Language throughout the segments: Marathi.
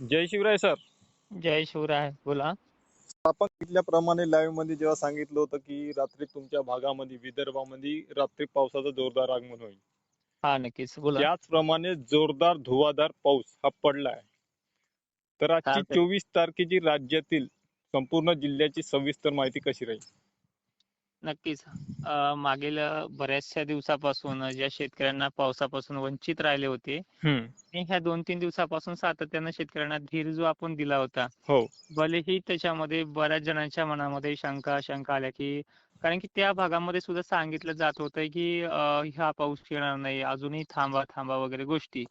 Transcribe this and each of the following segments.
जय शिवराय सर. जय शिवराय बोला. आपण सांगितल्याप्रमाणे लाईव्हमध्ये जेव्हा सांगितलं होतं की रात्री तुमच्या भागामध्ये विदर्भामध्ये रात्री पावसाचं जोरदार आगमन होईल. हा नक्कीच. बोला. त्याचप्रमाणे जोरदार धुवाधार पाऊस हा पडलाय. तर आजची हा, चोवीस तारखेची राज्यातील संपूर्ण जिल्ह्याची सविस्तर माहिती कशी राहील? नक्कीच. अं, मागील अं, बऱ्याचशा दिवसापासून ज्या शेतकऱ्यांना पावसापासून वंचित राहिले होते आणि ह्या दोन तीन दिवसापासून सातत्यानं शेतकऱ्यांना धीर जो आपण दिला होता हो. भलेही त्याच्यामध्ये बऱ्याच जणांच्या मनामध्ये शंका शंका आल्या की कारण की त्या भागामध्ये सुद्धा सांगितलं जात होतं की हा पाऊस येणार नाही अजूनही थांबा थांबा वगैरे गोष्टी.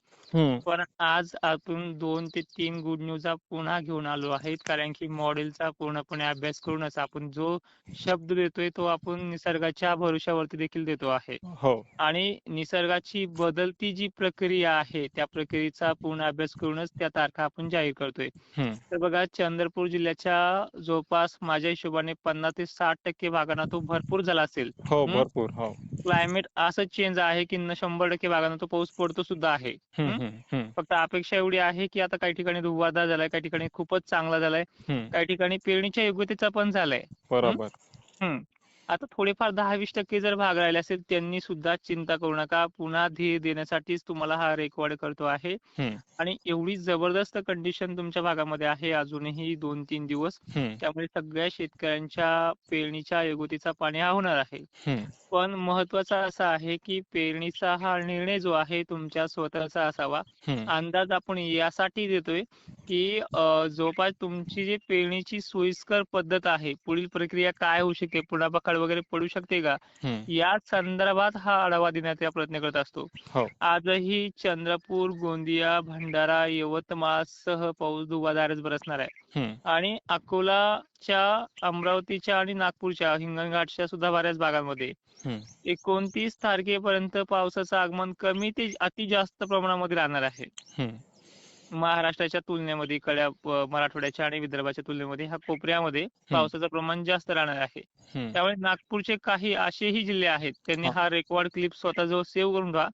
पण आज आपण दोन ते तीन गुड न्यूज पुन्हा घेऊन आलो आहेत. कारण की मॉडेलचा पूर्णपणे अभ्यास करूनच आपण जो शब्द देतोय तो आपण निसर्गाच्या भरोश्यावरती देखील देतो आहे. हो. आणि निसर्गाची बदलती जी प्रक्रिया आहे त्या प्रक्रियेचा पूर्ण अभ्यास करूनच त्या तारखा आपण जाहीर करतोय. तर बघा चंद्रपूर जिल्ह्याच्या जवळपास माझ्या हिशोबाने पन्नास ते साठ टक्के भागांना तो भरपूर झाला असेल हो हम्म. भरपूर हो क्लायमेट असं चेंज आहे की न शंभर टक्के भागांना तो पाऊस पडतो सुद्धा आहे हम्म, हम्म? हम्म, हम्म, फक्त अपेक्षा एवढी आहे की आता काही ठिकाणी धुवाधार झालाय काही ठिकाणी खूपच चांगला झालाय हम्म. काही ठिकाणी पेरणीच्या योग्यतेचा पण झालाय बरोबर हम्म. आता थोडेफार दहा वीस टक्के जर भाग राहिले असेल त्यांनी सुद्धा चिंता करू नका. पुन्हा धीर देण्यासाठीच तुम्हाला हा रेकॉर्ड करतो आहे. आणि एवढी जबरदस्त कंडिशन तुमच्या भागामध्ये आहे अजूनही दोन तीन दिवस त्यामुळे सगळ्या शेतकऱ्यांच्या पेरणीच्या योग्यतेचा पाणी हा होणार आहे. पण महत्त्वाचा असा आहे की पेरणीचा हा निर्णय जो आहे तुमच्या स्वतःचा असावा. अंदाज आपण यासाठी देतोय की जवळपास तुमची जी पेरणीची सोयीस्कर पद्धत आहे पुढील प्रक्रिया काय होऊ शकते पुन्हा बखाड वगैरे पडू शकते का. या संदर्भात हा आढावा देण्याचा प्रयत्न करत असतो हो आजही चंद्रपूर गोंदिया भंडारा यवतमाळ सह पाऊस धुवाधारच बरसणार आहे. आणि अकोलाच्या अमरावतीच्या आणि नागपूरच्या हिंगणघाटच्या सुद्धा बऱ्याच भागांमध्ये. एकोणतीस तारखेपर्यंत पावसाचं आगमन कमी ते अति जास्त प्रमाणामध्ये राहणार आहे. महाराष्ट्राच्या तुलनेमध्ये इकडल्या प- मराठवाड्याच्या आणि विदर्भाच्या तुलनेमध्ये ह्या कोपऱ्यामध्ये पावसाचं प्रमाण जास्त राहणार आहे. त्यामुळे नागपूरचे काही असेही जिल्हे आहेत त्यांनी हा. रेकॉर्ड क्लिप स्वतःजवळ सेव्ह करून ठेवा.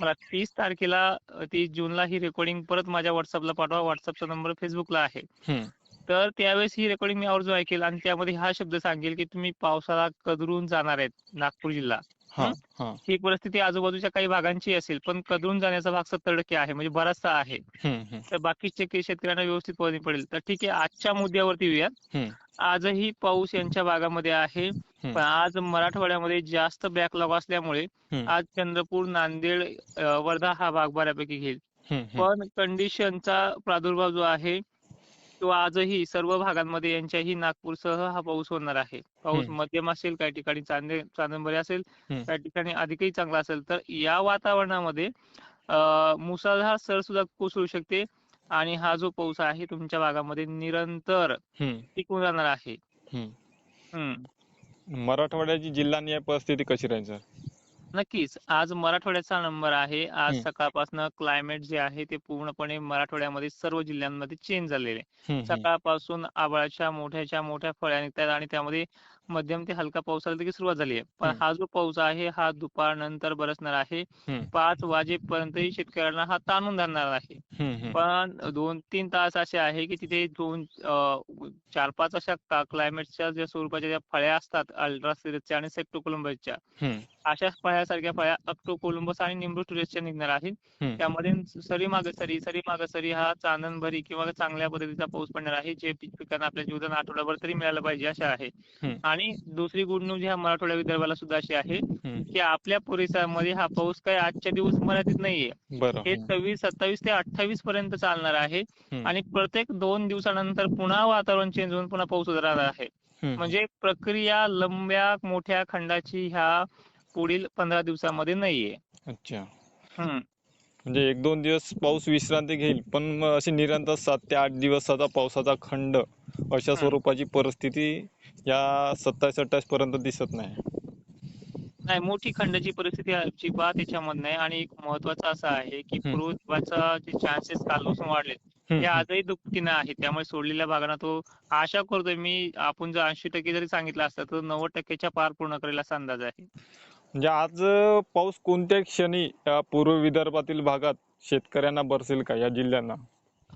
मला तीस तारखेला तीस जूनला ही रेकॉर्डिंग परत माझ्या व्हॉट्सअपला पाठवा व्हॉट्सअपचा नंबर फेसबुकला आहे. तर त्यावेळेस ही रेकॉर्डिंग मी आवर्जून ऐकेल आणि त्यामध्ये हा शब्द सांगेल की तुम्ही पावसाला कदरून जाणार आहेत नागपूर जिल्हा हा परिस्थिती आजूबाजूच्या काही भागांची असेल पण कदरून जाण्याचा भाग सत्तर टक्के आहे म्हणजे बराचसा आहे. तर बाकीचे काही शेतकऱ्यांना व्यवस्थित पाणी पडेल तर ठीक आहे आजच्या मुद्द्यावरती येऊया. आजही पाऊस यांच्या भागामध्ये आहे पण आज मराठवाड्यामध्ये जास्त बॅकलॉग असल्यामुळे. आज चंद्रपूर नांदेड वर्धा हा भाग बऱ्यापैकी घेईल. पण कंडिशनचा प्रादुर्भाव जो आहे तो आजही सर्व भागांमध्ये यांच्याही नागपूरसह हा पाऊस होणार आहे पाऊस. मध्यम असेल काही ठिकाणी चांदे चांदणबरी असेल. काही ठिकाणी अधिकही चांगला असेल तर या वातावरणामध्ये अ, मुसळधार सर सुद्धा कोसळू शकते आणि हा जो पाऊस आहे तुमच्या भागामध्ये निरंतर. टिकून राहणार आहे मराठवाड्याची जिल्हा परिस्थिती कशी राहील नक्कीच आज मराठवाड्याचा नंबर आहे आज. सकाळपासून क्लायमेट जे आहे ते पूर्णपणे मराठवाड्यामध्ये सर्व जिल्ह्यांमध्ये चेंज झालेले आहे. सकाळपासून आभाळाच्या मोठ्याच्या मोठ्या फळ्या निघतात आणि त्यामध्ये मध्यम ते हलका पावसाला देखील सुरुवात झाली आहे पण. हा जो पाऊस आहे हा दुपारनंतर बरसणार आहे. पाच वाजेपर्यंतही शेतकऱ्यांना हा ताणून धरणार आहे. पण दोन तीन तास असे आहे की तिथे दोन चार पाच अशा क्लायमेटच्या ज्या स्वरूपाच्या ज्या फळ्या असतात अल्ट्रा सिरीजच्या आणि सेप्टो कोलंबसच्या हम्म. अशा फळ्यासारख्या फळ्या अक्टो कोलंबस आणि निंबू टुरिस्टच्या निघणार आहेत. त्यामध्ये सरी मागे सरी सरी मागे सरी हा चांदणभरी किंवा चांगल्या पद्धतीचा पाऊस पडणार आहे जे पीक पिकांना आपल्या जीवदान आठवड्याभर तरी मिळालं पाहिजे अशा आहे. आणि दुसरी गुड न्यूज ह्या मराठवाड्या विदर्भाला सुद्धा अशी आहे. की आपल्या परिसरामध्ये हा पाऊस काही आजच्या दिवस मर्यादित नाहीये हे. सव्वीस सत्तावीस ते अठ्ठावीस पर्यंत चालणार आहे. आणि प्रत्येक दोन दिवसानंतर पुन्हा वातावरण चेंज होऊन पुन्हा पाऊस राहणार आहे. म्हणजे प्रक्रिया लंब्या मोठ्या खंडाची ह्या पुढील पंधरा दिवसामध्ये नाहीये अच्छा. म्हणजे एक दोन दिवस पाऊस विश्रांती घेईल पण अशी निरंतर सात ते आठ दिवसाचा पावसाचा खंड अशा स्वरूपाची परिस्थिती या सत्तावीस अठ्ठावीस पर्यंत दिसत नाही. नाही मोठी खंडाची परिस्थिती अजिबात त्याच्यामध्ये नाही. आणि एक महत्वाचं असं आहे की. पूर्वचा जे चान्सेस कालपासून वाढलेत. ते आजही दुपटीनं आहे त्यामुळे सोडलेल्या भागांना तो आशा करतोय. मी आपण जर ऐंशी टक्के जरी सांगितलं असतं तर नव्वद टक्क्याच्या पार पूर्ण करेल असा अंदाज आहे. म्हणजे आज पाऊस कोणत्या क्षणी या पूर्व विदर्भातील भागात शेतकऱ्यांना बरसेल का या जिल्ह्यांना?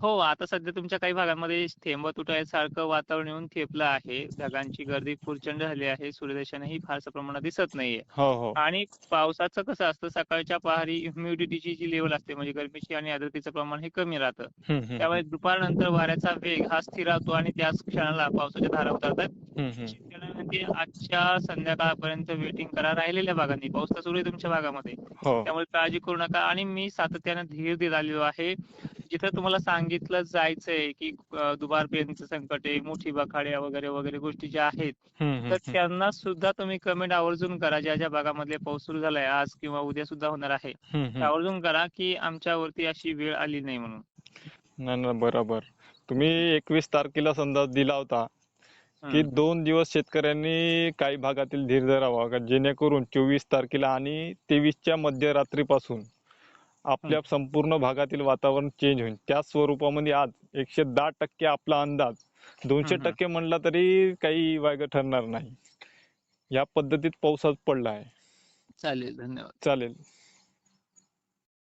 हो आता सध्या तुमच्या काही भागांमध्ये थेंब तुटायसारखं वातावरण येऊन थेपलं आहे. ढगांची गर्दी प्रचंड झाली आहे. सूर्यदर्शनही फारसं प्रमाणात दिसत नाहीये. हो हो. आणि पावसाचं कसं असतं सकाळच्या पहारी ह्युमिडिटीची जी लेवल असते. म्हणजे गरमीची आणि आर्द्रतेचं प्रमाण हे कमी राहतं. त्यामुळे दुपारनंतर वाऱ्याचा वेग हा स्थिर राहतो आणि त्याच क्षणाला पावसाच्या धारा उतरतात. शेतकऱ्यांना आजच्या संध्याकाळपर्यंत वेटिंग करा राहिलेल्या भागांनी. पाऊस तर सुरू आहे तुमच्या भागामध्ये. हो. त्यामुळे काळजी करू नका. आणि मी सातत्याने धीर देत आलेलो आहे. जिथं तुम्हाला सांगितलं जायचंय की अं, दुबार पेरणीचं संकट आहे मोठी बखाड्या वगैरे वगैरे गोष्टी ज्या आहेत तर त्यांना सुद्धा तुम्ही कमेंट आवर्जून करा. ज्या ज्या भागामधले पाऊस सुरू झालाय आज किंवा उद्या सुद्धा होणार आहे ते. आवर्जून करा की आमच्यावरती अशी वेळ आली नाही म्हणून. नाही नाही बरोबर. तुम्ही एकवीस तारखेला अंदाज दिला होता. की. दोन दिवस शेतकऱ्यांनी काही भागातील धीर धरावा. का जेणेकरून चोवीस तारखेला आणि तेवीसच्या मध्यरात्रीपासून आपल्या संपूर्ण भागातील वातावरण चेंज होईल. त्या स्वरूपामध्ये आज एकशे दहा टक्के आपला अंदाज. दोनशे. टक्के म्हणला तरी काही वाईट ठरणार नाही. या पद्धतीत पाऊस आज पडला आहे. चालेल धन्यवाद. चालेल.